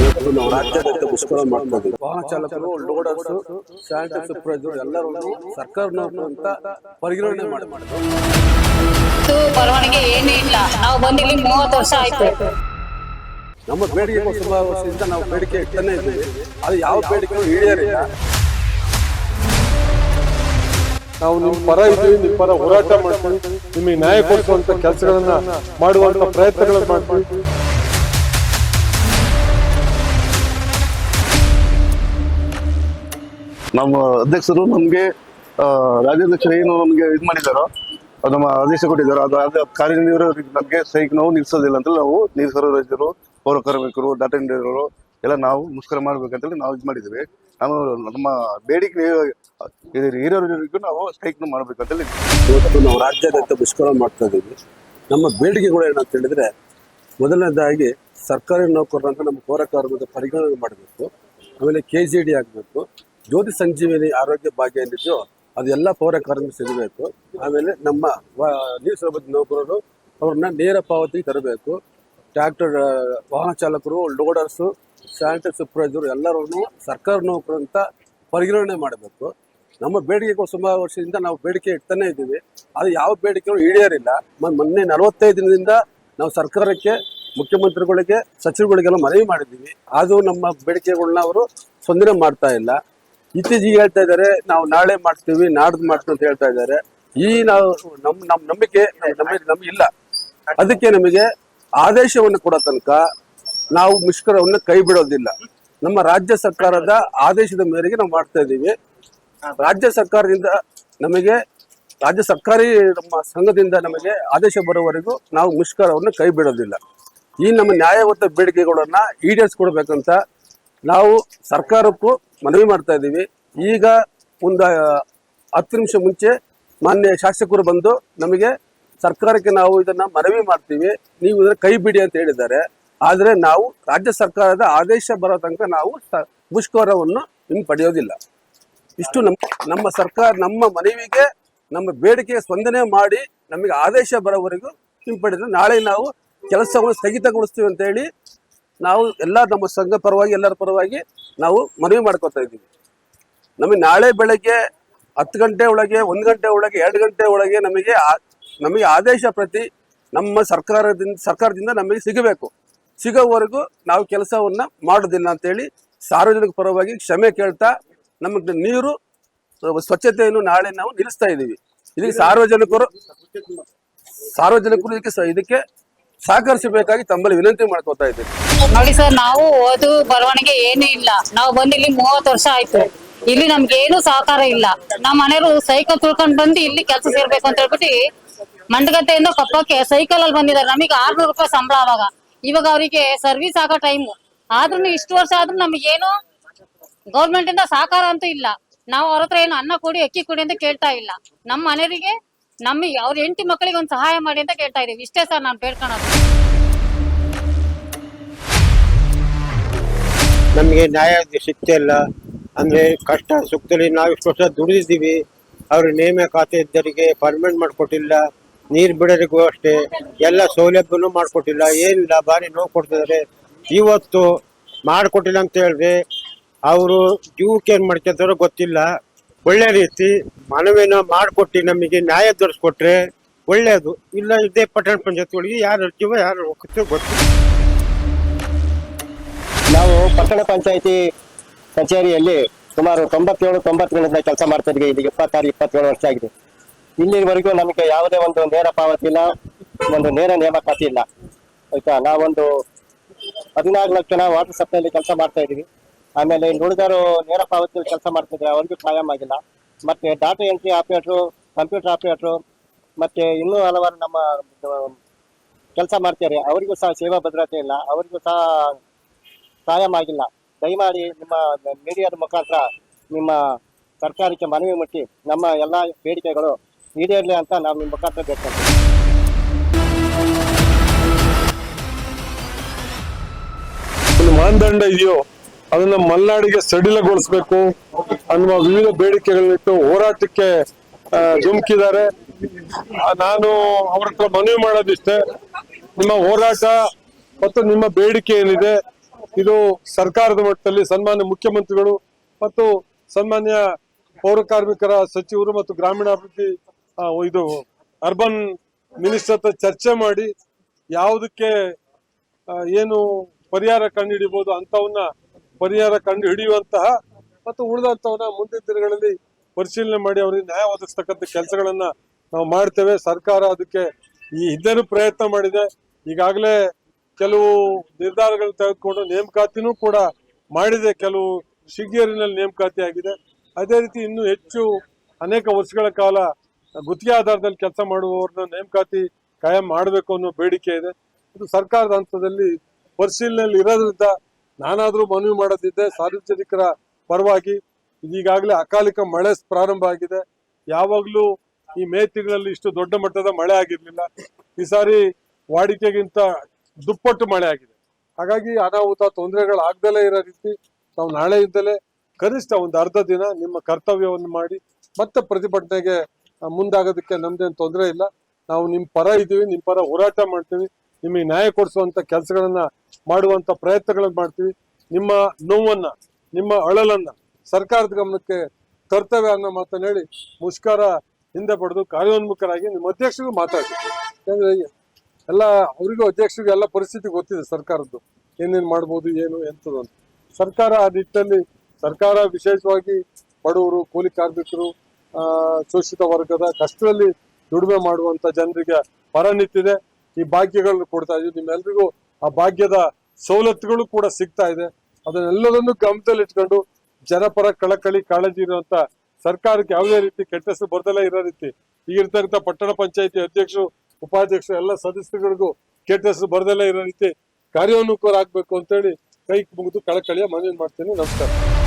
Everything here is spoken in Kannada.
ಇವತ್ತು ನಾವು ರಾಜ್ಯಾದ್ಯಂತ ಮುಷ್ಕರ ಮಾಡ್ತಾ ಇದ್ದೀವಿ ವಾಹನ ಚಾಲಕರು ಲೋಡರ್ಸ್ ಸ್ಯಾನಿಟರಿ ಸೂಪರ್ವೈಸರ್ ಎಲ್ಲರೂ ಸರ್ಕಾರನವರು ಅಂತ ಪರಿಗಣನೆ ಮಾಡಿ ಬರವಣಿಗೆ ಏನೂ ಇಲ್ಲ. ನಾವು ಬಂದು ಇಲ್ಲಿ ಮೂವತ್ತು ವರ್ಷ ಆಯ್ತು. ನಮ್ಮ ಬೇಡಿಕೆ ಸುಮಾರು ವರ್ಷದಿಂದ ನಾವು ಬೇಡಿಕೆ ಇಡ್ತಾನೆ ಇದ್ದೀವಿ. ಅದು ಯಾವ ಬೇಡಿಕೆ ಈಡೇರಿಲ್ಲ. ನಾವು ನಿಮ್ಮ ಪರ ಇದ್ದೀವಿ ನಿಮ್ಮ ಪರ ಹೋರಾಟ ಮಾಡ್ತೀವಿ. ನಿಮಗೆ ನ್ಯಾಯ ಕೊಡಿಸುವಂತ ಕೆಲಸಗಳನ್ನ ಮಾಡುವಂತ ಪ್ರಯತ್ನಗಳನ್ನ ಮಾಡ್ತೀವಿ. ನಮ್ಮ ಅಧ್ಯಕ್ಷರು ನಮ್ಗೆ ರಾಜ್ಯಾಧ್ಯಕ್ಷರು ಏನು ನಮ್ಗೆ ಇದು ಮಾಡಿದಾರೋ ನಮ್ಮ ಆದೇಶ ಕೊಟ್ಟಿದ್ದಾರೋ, ಅದು ಅದು ಕಾರ್ಯನಿರ್ವಹಿಸಿ ನಮ್ಗೆ ಸೈಕ್ ನಾವು ನಿಲ್ಸೋದಿಲ್ಲ ಅಂತ ನಾವು ನೀರು ರೈತರು, ಪೌರ ಕಾರ್ಮಿಕರು, ಡಾಟಾ ಇಂಜಿನಿಯರ್ಗಳು ಎಲ್ಲ ನಾವು ಮುಷ್ಕರ ಮಾಡ್ಬೇಕಂತೇಳಿ ನಾವು ಇದು ಮಾಡಿದ್ದೀವಿ. ನಾವು ನಮ್ಮ ಬೇಡಿಕೆ ಹಿರಿಯರಿಗೂ ನಾವು ಸ್ಟ್ರೈಕ್ ಮಾಡ್ಬೇಕಂತೇಳಿ ಇವತ್ತು ನಾವು ರಾಜ್ಯಾದ್ಯಂತ ಮುಷ್ಕರ ಮಾಡ್ತಾ ಇದ್ದೀವಿ. ನಮ್ಮ ಬೇಡಿಕೆಗಳು ಏನಂತ ಹೇಳಿದ್ರೆ, ಮೊದಲನೇದಾಗಿ ಸರ್ಕಾರಿ ನೌಕರರಂತ ನಮ್ಮ ಪೌರ ಕಾರ್ಮಿಕ ಪರಿಗಣನೆ ಮಾಡಬೇಕು. ಆಮೇಲೆ ಕೆ ಜಿ ಡಿ ಆಗಬೇಕು. ಜ್ಯೋತಿ ಸಂಜೀವಿನಿ ಆರೋಗ್ಯ ಭಾಗ್ಯ ಏನಿದೆಯೋ ಅದೆಲ್ಲ ಪೌರ ಸಿಗಬೇಕು ಆಮೇಲೆ ನಮ್ಮ ನೀರು ನೌಕರರು ಅವ್ರನ್ನ ನೇರ ಪಾವತಿ ತರಬೇಕು. ಟ್ರ್ಯಾಕ್ಟರ್ ವಾಹನ ಚಾಲಕರು, ಲೋಡರ್ಸು, ಸ್ಯಾನಿಟರಿ ಸೂಪರ್ವೈಸರು ಎಲ್ಲರೂ ಸರ್ಕಾರ ನೌಕರು ಅಂತ ಪರಿಗಣನೆ ಮಾಡಬೇಕು. ನಮ್ಮ ಬೇಡಿಕೆಗಳು ಸುಮಾರು ವರ್ಷದಿಂದ ನಾವು ಬೇಡಿಕೆ ಇಡ್ತಾನೆ ಇದ್ದೀವಿ. ಅದು ಯಾವ ಬೇಡಿಕೆಗಳು ಈಡೇರಿಲ್ಲ. ಮೊನ್ನೆ ನಲವತ್ತೈದು ದಿನದಿಂದ ನಾವು ಸರ್ಕಾರಕ್ಕೆ, ಮುಖ್ಯಮಂತ್ರಿಗಳಿಗೆ ಸಚಿವಗಳಿಗೆಲ್ಲ ಮನವಿ ಮಾಡಿದ್ದೀವಿ. ಅದು ನಮ್ಮ ಬೇಡಿಕೆಗಳನ್ನ ಅವರು ಸ್ಪಂದನೆ ಮಾಡ್ತಾ ಇಲ್ಲ. ಇತ್ತೀಚೆಗೆ ಹೇಳ್ತಾ ಇದ್ದಾರೆ, ನಾವು ನಾಳೆ ಮಾಡ್ತೀವಿ, ನಾಡ್ದು ಮಾಡ್ತೀವಿ ಅಂತ ಹೇಳ್ತಾ ಇದ್ದಾರೆ. ಈ ನಾವು ನಮ್ ನಮ್ ನಂಬಿಕೆ ನಮಗೆ ಇಲ್ಲ. ಅದಕ್ಕೆ ನಮಗೆ ಆದೇಶವನ್ನು ಕೊಡೋ ತನಕ ನಾವು ಮುಷ್ಕರವನ್ನು ಕೈ ಬಿಡೋದಿಲ್ಲ. ನಮ್ಮ ರಾಜ್ಯ ಸರ್ಕಾರದ ಆದೇಶದ ಮೇರೆಗೆ ನಾವು ಮಾಡ್ತಾ ಇದ್ದೀವಿ. ರಾಜ್ಯ ಸರ್ಕಾರದಿಂದ ನಮಗೆ, ರಾಜ್ಯ ಸರ್ಕಾರಿ ನಮ್ಮ ಸಂಘದಿಂದ ನಮಗೆ ಆದೇಶ ಬರೋವರೆಗೂ ನಾವು ಮುಷ್ಕರವನ್ನು ಕೈ ಬಿಡೋದಿಲ್ಲ. ಈ ನಮ್ಮ ನ್ಯಾಯವಂತ ಬೇಡಿಕೆಗಳನ್ನ ಈಡೇರಿಸ್ಕೊಡ್ಬೇಕಂತ ನಾವು ಸರ್ಕಾರಕ್ಕೂ ಮನವಿ ಮಾಡ್ತಾ ಇದ್ದೀವಿ. ಈಗ ಒಂದು ಹತ್ತು ನಿಮಿಷ ಮುಂಚೆ ಮಾನ್ಯ ಶಾಸಕರು ಬಂದು ನಮಗೆ ಸರ್ಕಾರಕ್ಕೆ ನಾವು ಇದನ್ನು ಮನವಿ ಮಾಡ್ತೀವಿ. ನೀವು ಇದನ್ನು ಕೈ ಬಿಡಿ ಅಂತ ಹೇಳಿದ್ದಾರೆ. ಆದರೆ ನಾವು ರಾಜ್ಯ ಸರ್ಕಾರದ ಆದೇಶ ಬರೋ ತನಕ ನಾವು ಮುಷ್ಕರವನ್ನು ಇನ್ನು ಪಡೆಯೋದಿಲ್ಲ. ಇಷ್ಟು ನಮ್ಮ ನಮ್ಮ ಸರ್ಕಾರ ನಮ್ಮ ಮನವಿಗೆ, ನಮ್ಮ ಬೇಡಿಕೆಗೆ ಸ್ಪಂದನೆ ಮಾಡಿ ನಮಗೆ ಆದೇಶ ಬರೋವರೆಗೂ ಹಿಂಪಡೆದು ನಾಳೆ ನಾವು ಕೆಲಸವನ್ನು ಸ್ಥಗಿತಗೊಳಿಸ್ತೀವಿ ಅಂತ ಹೇಳಿ ನಾವು ಎಲ್ಲ ನಮ್ಮ ಸಂಘ ಪರವಾಗಿ, ಎಲ್ಲರ ಪರವಾಗಿ ನಾವು ಮನವಿ ಮಾಡ್ಕೊತಾ ಇದ್ದೀವಿ. ನಮಗೆ ನಾಳೆ ಬೆಳಗ್ಗೆ ಹತ್ತು ಗಂಟೆ ಒಳಗೆ, ಒಂದು ಗಂಟೆ ಒಳಗೆ, ಎರಡು ಗಂಟೆ ಒಳಗೆ ನಮಗೆ ನಮಗೆ ಆದೇಶ ಪ್ರತಿ ನಮ್ಮ ಸರ್ಕಾರದಿಂದ ಸರ್ಕಾರದಿಂದ ನಮಗೆ ಸಿಗಬೇಕು. ಸಿಗೋವರೆಗೂ ನಾವು ಕೆಲಸವನ್ನು ಮಾಡೋದಿಲ್ಲ ಅಂತೇಳಿ ಸಾರ್ವಜನಿಕ ಪರವಾಗಿ ಕ್ಷಮೆ ಕೇಳ್ತಾ ನಮಗೆ ನೀರು, ಸ್ವಚ್ಛತೆಯನ್ನು ನಾಳೆ ನಾವು ನಿಲ್ಲಿಸ್ತಾ ಇದ್ದೀವಿ. ಇದಕ್ಕೆ ಸಾರ್ವಜನಿಕರು ಸಾರ್ವಜನಿಕರು ಇದಕ್ಕೆ ಇದಕ್ಕೆ ಸಹಕರಿಸಬೇಕಾಗಿ ತಮ್ಮಲ್ಲಿ ವಿನಂತಿ ಮಾಡ್ಕೋತಾ ಇದ್ದೀನಿ. ನೋಡಿ ಸರ್, ನಾವು ಓದು ಬರವಣಿಗೆ ಏನೂ ಇಲ್ಲ. ನಾವು ಬಂದು ಇಲ್ಲಿ ಮೂವತ್ತು ವರ್ಷ ಆಯ್ತು. ಇಲ್ಲಿ ನಮ್ಗೆ ಏನು ಸಹಕಾರ ಇಲ್ಲ. ನಮ್ಮ ಮನೆಯವರು ಸೈಕಲ್ ತುಳ್ಕೊಂಡ್ ಬಂದು ಇಲ್ಲಿ ಕೆಲಸ ಸೇರ್ಬೇಕು ಅಂತ ಹೇಳ್ಬಿಟ್ಟು ಮಂಡಗದ್ದೆಯಿಂದ ಕೊಪ್ಪಕ್ಕೆ ಸೈಕಲ್ ಅಲ್ಲಿ ಬಂದಿದ್ದಾರೆ. ನಮಗೆ ಆರ್ನೂರು ರೂಪಾಯಿ ಸಂಬಳ ಅವಾಗ. ಇವಾಗ ಅವರಿಗೆ ಸರ್ವಿಸ್ ಆಗೋ ಟೈಮು ಆದ್ರೂ ಇಷ್ಟು ವರ್ಷ ಆದ್ರೂ ನಮಗೇನು ಗೌರ್ಮೆಂಟ್ ಇಂದ ಸಹಕಾರ ಅಂತೂ ಇಲ್ಲ. ನಾವು ಅವ್ರ ಹತ್ರ ಏನು ಅನ್ನ ಕೊಡಿ, ಅಕ್ಕಿ ಕೊಡಿ ಅಂತ ಕೇಳ್ತಾ ಇಲ್ಲ. ನಮ್ಮ ಮನೆಯವರಿಗೆ ನಮಗೆ ಅವ್ರ ಹೆಂಡತಿ ಮಕ್ಕಳಿಗೆ ಒಂದು ಸಹಾಯ ಮಾಡಿ ಅಂತ ಕೇಳ್ತಾ ಇದೀವಿ ಇಷ್ಟೇ ಸರ್ ನಾನು ಬೇಡ್ಕೊಳೋದು. ನಮಗೆ ನ್ಯಾಯ ಸಿಗ್ತಾ ಇಲ್ಲ. ಅಂದ್ರೆ ಕಷ್ಟ, ಸುಖದಲ್ಲಿ ನಾವು ಇಷ್ಟು ವರ್ಷ ದುಡಿದಿದ್ದೀವಿ. ಅವ್ರ ನೇಮ ಖಾತೆ ಇದ್ದರಿಗೆ ಪರ್ಮನೆಂಟ್ ಮಾಡಿಕೊಟ್ಟಿಲ್ಲ. ನೀರು ಬಿಡೋರಿಗೂ ಅಷ್ಟೇ. ಎಲ್ಲ ಸೌಲಭ್ಯನೂ ಮಾಡಿಕೊಟ್ಟಿಲ್ಲ. ಏನಿಲ್ಲ, ಭಾರಿ ನೋವು ಕೊಡ್ತಿದ್ದಾರೆ ಇವತ್ತು ಮಾಡಿಕೊಟ್ಟಿಲ್ಲ ಅಂತ ಹೇಳಿದ್ರೆ ಅವರು ಜೀವಕ್ಕೆ ಏನು ಮಾಡ್ಕೊತಾರೋ ಗೊತ್ತಿಲ್ಲ. ಒಳ್ಳೆ ರೀತಿ ಮನವಿನ ಮಾಡಿಕೊಟ್ಟು ನಮಗೆ ನ್ಯಾಯ ದೊರೆಸ್ಕೊಟ್ರೆ ಒಳ್ಳೆಯದು ಇಲ್ಲ, ಇದೇ ಪಟ್ಟಣ ಪಂಚಾಯತ್ಗಳಿಗೆ ಯಾರು ಜೀವ ಯಾರು ಹೋಗ್ತೋ ಗೊತ್ತಿಲ್ಲ. ನಾವು ಪಟ್ಟಣ ಪಂಚಾಯಿತಿ ಕಚೇರಿಯಲ್ಲಿ ಸುಮಾರು ತೊಂಬತ್ತೇಳು ತೊಂಬತ್ತರಿಂದ ಕೆಲಸ ಮಾಡ್ತಾ ಇದ್ದೀವಿ. ಈಗ ಇಪ್ಪತ್ತಾರು, ಇಪ್ಪತ್ತೇಳು ವರ್ಷ ಆಗಿದೆ. ಇಲ್ಲಿವರೆಗೂ ನಮಗೆ ಯಾವುದೇ ಒಂದು ನೇರ ಪಾವತಿ ಇಲ್ಲ, ಒಂದು ನೇರ ನೇಮಕಾತಿ ಇಲ್ಲ. ಆಯ್ತಾ? ನಾವೊಂದು ಹದಿನಾರು ಲಕ್ಷ ವಾಟರ್ ಸಪ್ಲೈಲಿ ಕೆಲಸ ಮಾಡ್ತಾ ಇದೀವಿ ಆಮೇಲೆ ಇಲ್ಲಿ ಉಳಿದವರು ನೇರ ಪಾವತಿಯಲ್ಲಿ ಕೆಲಸ ಮಾಡ್ತಿದ್ರೆ ಅವ್ರಿಗೂ ಕಾಯಂ ಆಗಿಲ್ಲ. ಮತ್ತೆ data entry operator, computer operator, ಮತ್ತೆ ಇನ್ನೂ ಹಲವಾರು ನಮ್ಮ ಕೆಲಸ ಮಾಡ್ತಾರೆ ಅವರಿಗೂ ಸಹ ಸೇವಾ ಭದ್ರತೆ ಇಲ್ಲ. ಅವರಿಗೂ ಸಹ ಕಾಯಂ ಆಗಿಲ್ಲ. ದಯಮಾಡಿ ನಿಮ್ಮ ಮೀಡಿಯಾದ ಮುಖಾಂತರ ನಿಮ್ಮ ಸರ್ಕಾರಕ್ಕೆ ಮನವಿ ಮುಟ್ಟಿ ನಮ್ಮ ಎಲ್ಲ ಬೇಡಿಕೆಗಳು ಈಡೇರಲಿ ಅಂತ ನಾವು ನಿಮ್ಮ ಮುಖಾಂತರ ಬೇಕು ಮಾನದಂಡ ಇದೆಯೋ? ಅದನ್ನ ಮಲ್ನಾಡಿಗೆ ಸಡಿಲಗೊಳಿಸ್ಬೇಕು ಅನ್ನುವ ವಿವಿಧ ಬೇಡಿಕೆಗಳನ್ನಿಟ್ಟು ಹೋರಾಟಕ್ಕೆ ಧುಮುಕಿದ್ದಾರೆ. ನಾನು ಅವ್ರ ಹತ್ರ ಮನವಿ ಮಾಡೋದಿಷ್ಟೇ. ನಿಮ್ಮ ಹೋರಾಟ ಮತ್ತು ನಿಮ್ಮ ಬೇಡಿಕೆ ಏನಿದೆ, ಇದು ಸರ್ಕಾರದ ಮಟ್ಟದಲ್ಲಿ ಸನ್ಮಾನ್ಯ ಮುಖ್ಯಮಂತ್ರಿಗಳು ಮತ್ತು ಸನ್ಮಾನ್ಯ ಪೌರ ಕಾರ್ಮಿಕರ ಸಚಿವರು ಮತ್ತು ಗ್ರಾಮೀಣಾಭಿವೃದ್ಧಿ ಇದು ಅರ್ಬನ್ ಮಿನಿಸ್ಟರ್ ಹತ್ರ ಚರ್ಚೆ ಮಾಡಿ ಯಾವುದಕ್ಕೆ ಏನು ಪರಿಹಾರ ಕಂಡು ಹಿಡಿಬಹುದು ಅಂತವನ್ನ ಪರಿಹಾರ ಕಂಡು ಹಿಡಿಯುವಂತಹ ಮತ್ತು ಉಳಿದಂತವನ್ನ ಮುಂದಿನ ದಿನಗಳಲ್ಲಿ ಪರಿಶೀಲನೆ ಮಾಡಿ ಅವರಿಗೆ ನ್ಯಾಯ ಒದಗಿಸ್ತಕ್ಕಂಥ ಕೆಲಸಗಳನ್ನ ನಾವು ಮಾಡ್ತೇವೆ. ಸರ್ಕಾರ ಅದಕ್ಕೆ ಈ ಹಿಂದೆನೂ ಪ್ರಯತ್ನ ಮಾಡಿದೆ. ಈಗಾಗಲೇ ಕೆಲವು ನಿರ್ಧಾರಗಳು ತೆಗೆದುಕೊಂಡು ನೇಮಕಾತಿನೂ ಕೂಡ ಮಾಡಿದೆ. ಕೆಲವು ಶಿಗ್ಗೇರಿನಲ್ಲಿ ನೇಮಕಾತಿ ಆಗಿದೆ. ಅದೇ ರೀತಿ ಇನ್ನೂ ಹೆಚ್ಚು ಅನೇಕ ವರ್ಷಗಳ ಕಾಲ ಗುತ್ತಿಗೆ ಆಧಾರದಲ್ಲಿ ಕೆಲಸ ಮಾಡುವವರನ್ನ ನೇಮಕಾತಿ ಕಾಯಂ ಮಾಡಬೇಕು ಅನ್ನೋ ಬೇಡಿಕೆ ಇದೆ. ಇದು ಸರ್ಕಾರದ ಹಂತದಲ್ಲಿ ಪರಿಶೀಲನೆಯಲ್ಲಿ ಇರೋದ್ರಿಂದ ನಾನಾದ್ರೂ ಮನವಿ ಮಾಡೋದಿದ್ದೆ, ಸಾರ್ವಜನಿಕರ ಪರವಾಗಿ ಈಗಾಗಲೇ ಅಕಾಲಿಕ ಮಳೆ ಪ್ರಾರಂಭ ಆಗಿದೆ. ಯಾವಾಗಲೂ ಈ ಮೇ ತಿಂಗಳಲ್ಲಿ ಇಷ್ಟು ದೊಡ್ಡ ಮಟ್ಟದ ಮಳೆ ಆಗಿರಲಿಲ್ಲ. ಈ ಸಾರಿ ವಾಡಿಕೆಗಿಂತ ದುಪ್ಪಟ್ಟು ಮಳೆ ಆಗಿದೆ. ಹಾಗಾಗಿ ಅನಾಹುತ ತೊಂದರೆಗಳು ಆಗ್ದಲೇ ಇರೋ ರೀತಿ ನಾವು ನಾಳೆಯಿಂದಲೇ ಕನಿಷ್ಠ ಒಂದು ಅರ್ಧ ದಿನ ನಿಮ್ಮ ಕರ್ತವ್ಯವನ್ನು ಮಾಡಿ ಮತ್ತೆ ಪ್ರತಿಭಟನೆಗೆ ಮುಂದಾಗೋದಕ್ಕೆ ನಮ್ದೇನು ತೊಂದರೆ ಇಲ್ಲ. ನಾವು ನಿಮ್ಮ ಪರ ಇದ್ದೀವಿ ನಿಮ್ಮ ಪರ ಹೋರಾಟ ಮಾಡ್ತೀವಿ. ನಿಮಗೆ ನ್ಯಾಯ ಕೊಡಿಸುವಂತ ಕೆಲಸಗಳನ್ನ ಮಾಡುವಂತ ಪ್ರಯತ್ನಗಳನ್ನು ಮಾಡ್ತೀವಿ. ನಿಮ್ಮ ನೋವನ್ನ, ನಿಮ್ಮ ಅಳಲನ್ನ ಸರ್ಕಾರದ ಗಮನಕ್ಕೆ ಕರ್ತವ್ಯ ಅನ್ನೋ ಮಾತನ್ನ ಹೇಳಿ ಮುಷ್ಕರ ಹಿಂದೆ ಪಡೆದು ಕಾರ್ಯೋನ್ಮುಖರಾಗಿ ನಿಮ್ಮ ಅಧ್ಯಕ್ಷರಿಗೂ ಮಾತಾಡಿ. ಯಾಕಂದ್ರೆ ಎಲ್ಲ ಅವರಿಗೂ ಅಧ್ಯಕ್ಷರಿಗೂ ಎಲ್ಲ ಪರಿಸ್ಥಿತಿ ಗೊತ್ತಿದೆ ಸರ್ಕಾರದ್ದು. ಏನೇನು ಮಾಡ್ಬೋದು, ಏನು ಅಂತ. ಸರ್ಕಾರ ಆ ನಿಟ್ಟಿನಲ್ಲಿ ಸರ್ಕಾರ ವಿಶೇಷವಾಗಿ ಬಡವರು, ಕೂಲಿ ಕಾರ್ಮಿಕರು ಶೋಷಿತ ವರ್ಗದ ಕಷ್ಟದಲ್ಲಿ ದುಡಿಮೆ ಮಾಡುವಂತ ಜನರಿಗೆ ಪರ ನಿಂತಿದೆ ಈ ಭಾಗ್ಯಗಳನ್ನು ಕೊಡ್ತಾ ಇದ್ದೀವಿ ನಿಮ್ಮೆಲ್ರಿಗೂ ಆ ಭಾಗ್ಯದ ಸವಲತ್ತುಗಳು ಕೂಡ ಸಿಗ್ತಾ ಇದೆ. ಅದನ್ನೆಲ್ಲದನ್ನು ಗಮನದಲ್ಲಿ ಇಟ್ಕೊಂಡು ಜನಪರ ಕಳಕಳಿ ಕಾಳಜಿ ಇರುವಂತ ಸರ್ಕಾರಕ್ಕೆ ಯಾವುದೇ ರೀತಿ ಕೆಟ್ಟ ಹೆಸರು ಇರೋ ರೀತಿ ಈಗಿರ್ತಕ್ಕಂಥ ಪಟ್ಟಣ ಪಂಚಾಯತಿ ಅಧ್ಯಕ್ಷರು, ಉಪಾಧ್ಯಕ್ಷರು, ಎಲ್ಲ ಸದಸ್ಯರುಗಳಿಗೂ ಕೆಟ್ಟ ಹೆಸರು ಇರೋ ರೀತಿ ಕಾರ್ಯೋನ್ಮುಖರಾಗಬೇಕು ಅಂತೇಳಿ ಕೈ ಮುಗಿದು ಕಳಕಳಿಯ ಮನವಿ ಮಾಡ್ತೀನಿ. ನಮಸ್ಕಾರ.